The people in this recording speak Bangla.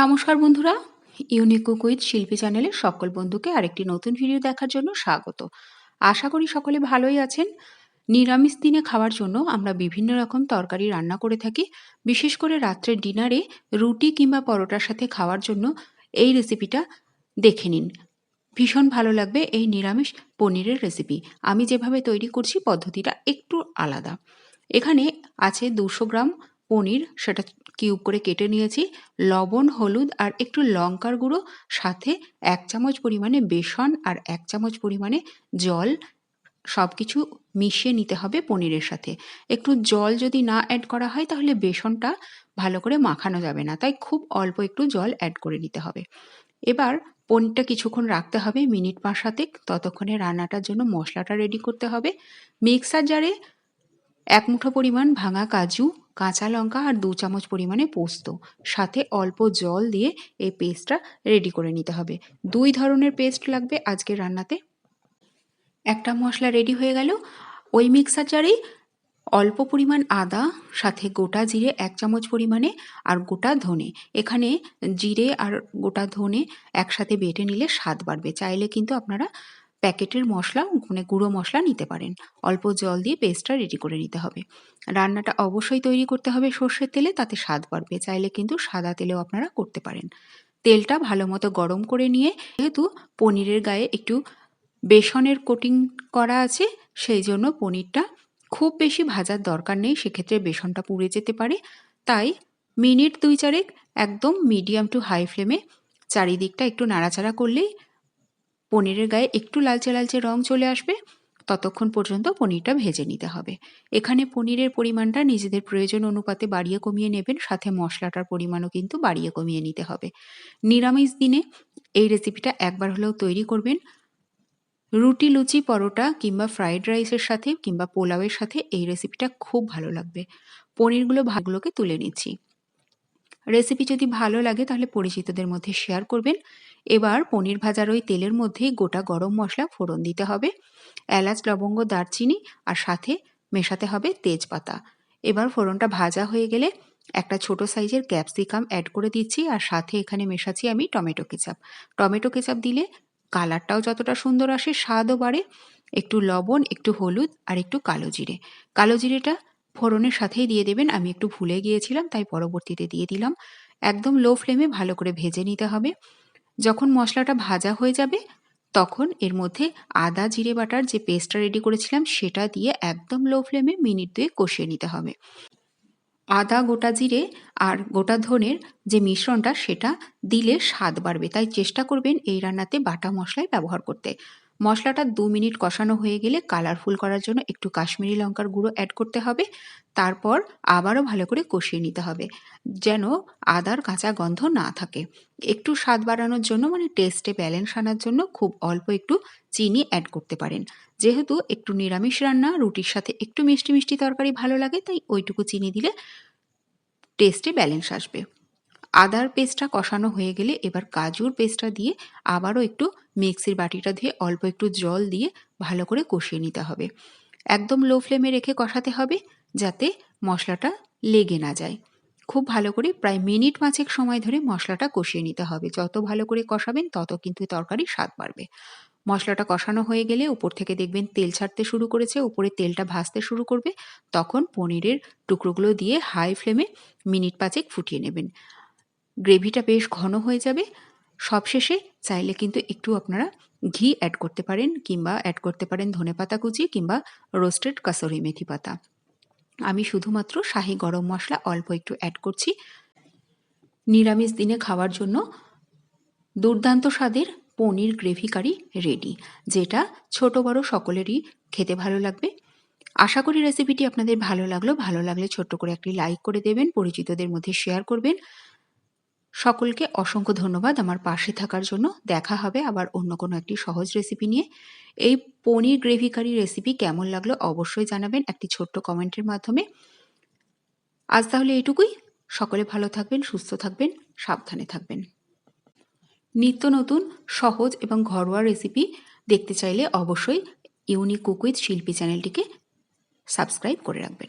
নমস্কার বন্ধুরা। ইউনিক উইথ শিল্পী চ্যানেলের সকল বন্ধুকে আরেকটি নতুন ভিডিও দেখার জন্য স্বাগত। আশা করি সকলে ভালোই আছেন। নিরামিষ দিনে খাওয়ার জন্য আমরা বিভিন্ন রকম তরকারি রান্না করে থাকি। বিশেষ করে রাত্রের ডিনারে রুটি কিংবা পরোটার সাথে খাওয়ার জন্য এই রেসিপিটা দেখে নিন। ভীষণ ভালো লাগবে এই নিরামিষ পনিরের রেসিপি আমি যেভাবে তৈরি করছি, পদ্ধতিটা একটু আলাদা। এখানে আছে দুশো গ্রাম পনির সেটা কিউব করে কেটে নিয়েছি, লবণ, হলুদ আর একটু লঙ্কার গুঁড়ো, সাথে এক চামচ পরিমাণে বেসন আর এক চামচ পরিমাণে জল সব কিছু মিশিয়ে নিতে হবে পনিরের সাথে। একটু জল যদি না অ্যাড করা হয় তাহলে বেসনটা ভালো করে মাখানো যাবে না, তাই খুব অল্প একটু জল অ্যাড করে নিতে হবে। এবার পনিরটা কিছুক্ষণ রাখতে হবে মিনিট পাঁচ সাতেক, ততক্ষণে রান্নাটার জন্য মশলাটা রেডি করতে হবে। মিক্সার জারে এক মুঠো পরিমাণ ভাঙা কাজু কাঁচা লঙ্কা আর দু চামচ পরিমাণে পোস্ত। সাথে অল্প জল দিয়ে এই পেস্টটা রেডি করে নিতে হবে। দুই ধরনের পেস্ট লাগবে আজকের রান্নাতে। একটা মশলা রেডি হয়ে গেল। ওই মিক্সার জারেই অল্প পরিমাণ আদা, সাথে গোটা জিরে এক চামচ পরিমাণে আর গোটা ধনে। এখানে জিরে আর গোটা ধনে একসাথে বেটে নিলে স্বাদ বাড়বে। চাইলে কিন্তু আপনারা প্যাকেটের মশলা মানে গুঁড়ো মশলা নিতে পারেন। অল্প জল দিয়ে পেস্টটা রেডি করে নিতে হবে। রান্নাটা অবশ্যই তৈরি করতে হবে সর্ষের তেলে, তাতে স্বাদ বাড়বে। চাইলে কিন্তু সাদা তেলেও আপনারা করতে পারেন। তেলটা ভালো মতো গরম করে নিয়ে, যেহেতু পনিরের গায়ে একটু বেসনের কোটিং করা আছে, সেই জন্য পনিরটা খুব বেশি ভাজার দরকার নেই। সেক্ষেত্রে বেসনটা পুড়ে যেতে পারে। তাই মিনিট দুই চারেক একদম মিডিয়াম টু হাই ফ্লেমে চারিদিকটা একটু নাড়াচাড়া করলেই পনিরের গায়ে একটু লালচে লালচে রং চলে আসবে, ততক্ষণ পর্যন্ত পনিরটা ভেজে নিতে হবে। এখানে পনিরের পরিমাণটা নিজেদের প্রয়োজন অনুপাতে বাড়িয়ে কমিয়ে নেবেন, সাথে মশলাটার পরিমাণও কিন্তু বাড়িয়ে কমিয়ে নিতে হবে। নিরামিষ দিনে এই রেসিপিটা একবার হলেও তৈরি করবেন। রুটি, লুচি, পরোটা কিংবা ফ্রাইড রাইসের সাথে কিংবা পোলাওয়ের সাথে এই রেসিপিটা খুব ভালো লাগবে। পনিরগুলো ভাগগুলোকে তুলে নিচ্ছি। রেসিপি যদি ভালো লাগে তাহলে পরিচিতদের মধ্যে শেয়ার করবেন। এবার পনির ভাজার ওই তেলের মধ্যে গোটা গরম মশলা ফোড়ন দিতে হবে, এলাচ, লবঙ্গ, দারচিনি আর সাথে মেশাতে হবে তেজপাতা। এবার ফোড়নটা ভাজা হয়ে গেলে একটা ছোট সাইজের ক্যাপসিকাম অ্যাড করে দিচ্ছি আর সাথে এখানে মেশাচ্ছি আমি টমেটো কেচাপ। টমেটো কেচাপ দিলে কালারটাও যতটা সুন্দর আসে, স্বাদও বাড়ে, একটু লবণ, একটু হলুদ আর একটু কালো জিরে। কালো জিরেটা ফোড়নের সাথেই দিয়ে দেবেন, আমি একটু ভুলে গিয়েছিলাম তাই পরবর্তীতে দিয়ে দিলাম। একদম লো ফ্লেমে ভালো করে ভেজে নিতে হবে। যখন মশলাটা ভাজা হয়ে যাবে, তখন এর মধ্যে আদা, জিরে বাটার যে পেস্টটা রেডি করেছিলাম, সেটা দিয়ে একদম লো ফ্লেমে মিনিট দুয়ে কষিয়ে নিতে হবে। আদা, গোটা জিরে আর গোটা ধনের যে মিশ্রণটা, সেটা দিলে স্বাদ বাড়বে। তাই চেষ্টা করবেন এই রান্নাতে বাটা মশলাই ব্যবহার করতে। মশলাটা দু মিনিট কষানো হয়ে গেলে কালারফুল করার জন্য একটু কাশ্মীরি লঙ্কার গুঁড়ো অ্যাড করতে হবে। তারপর আবারও ভালো করে কষিয়ে নিতে হবে যেন আদার কাঁচা গন্ধ না থাকে। একটু স্বাদ বাড়ানোর জন্য মানে টেস্টে ব্যালেন্স আনার জন্য খুব অল্প একটু চিনি অ্যাড করতে পারেন। যেহেতু একটু নিরামিষ রান্না, রুটির সাথে একটু মিষ্টি মিষ্টি তরকারি ভালো লাগে, তাই ওইটুকু চিনি দিলে টেস্টে ব্যালেন্স আসবে। আদার পেস্টটা কষানো হয়ে গেলে এবার কাজুর পেস্টটা দিয়ে আবারও একটু মিক্সির বাটিটা ধুয়ে অল্প একটু জল দিয়ে ভালো করে কষিয়ে নিতে হবে। একদম লো ফ্লেমে রেখে কষাতে হবে যাতে মশলাটা লেগে না যায়। খুব ভালো করে প্রায় মিনিট পাঁচেক সময় ধরে মশলাটা কষিয়ে নিতে হবে। যত ভালো করে কষাবেন তত কিন্তু তরকারি স্বাদ বাড়বে। মশলাটা কষানো হয়ে গেলে উপর থেকে দেখবেন তেল ছাড়তে শুরু করেছে, উপরে তেলটা ভাজতে শুরু করবে। তখন পনিরের টুকরোগুলো দিয়ে হাই ফ্লেমে মিনিট পাঁচেক ফুটিয়ে নেবেন। গ্রেভিটা বেশ ঘন হয়ে যাবে। সবশেষে চাইলে কিন্তু একটু আপনারা ঘি অ্যাড করতে পারেন কিংবা অ্যাড করতে পারেন ধনে পাতা কুচি কিংবা রোস্টেড কাসরি মেথি পাতা। আমি শুধুমাত্র শাহি গরম মশলা অল্প একটু অ্যাড করছি। নিরামিষ দিনে খাওয়ার জন্য দুর্দান্ত স্বাদের পনির গ্রেভি কারি রেডি যেটা ছোট বড় সকলেরই খেতে ভালো লাগবে। আশা করি রেসিপিটি আপনাদের ভালো লাগল। ভালো লাগলে ছোট্ট করে একটি লাইক করে দেবেন, পরিচিতদের মধ্যে শেয়ার করবেন। সকলকে অসংখ্য ধন্যবাদ আমার পাশে থাকার জন্য। দেখা হবে আবার অন্য কোনো একটি সহজ রেসিপি নিয়ে। এই পনির গ্রেভি কারি রেসিপি কেমন লাগল অবশ্যই জানাবেন একটি ছোট্ট কমেন্টের মাধ্যমে। আজ তাহলে এইটুকুই। সকলে ভালো থাকবেন, সুস্থ থাকবেন, সাবধানে থাকবেন। নিত্য নতুন, সহজ এবং ঘরোয়া রেসিপি দেখতে চাইলে অবশ্যই ইউনিক কুক উইথ শিল্পী চ্যানেলটিকে সাবস্ক্রাইব করে রাখবেন।